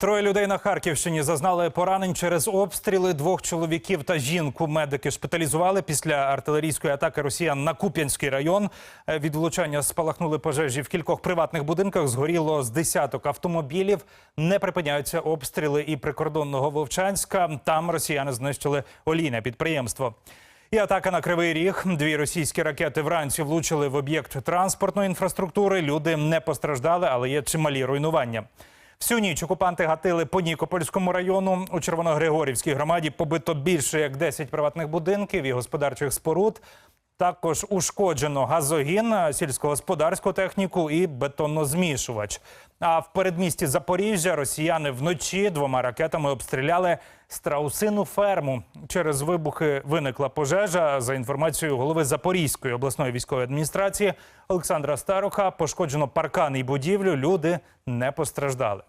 Троє людей на Харківщині зазнали поранень через обстріли двох чоловіків та жінку. Медики шпиталізували після артилерійської атаки росіян на Куп'янський район. Е, Від влучання спалахнули пожежі в кількох приватних будинках. Згоріло з десяток автомобілів. Не припиняються обстріли і прикордонного Вовчанська. Там росіяни знищили олійне підприємство. І атака на кривий ріг. Дві російські ракети вранці влучили в об'єкт транспортної інфраструктури. Люди не постраждали, але є чималі руйнування. Всю ніч окупанти гатили по Нікопольському району. У Червоногригорівській громаді побито більше як 10 приватних будинків і господарчих споруд. Також ушкоджено газогін, сільськогосподарську техніку і бетонозмішувач. А в передмісті Запоріжжя росіяни вночі двома ракетами обстріляли страусину ферму. Через вибухи виникла пожежа. За інформацією голови Запорізької обласної військової адміністрації Олександра Староха, пошкоджено паркан і будівлю. Люди не постраждали.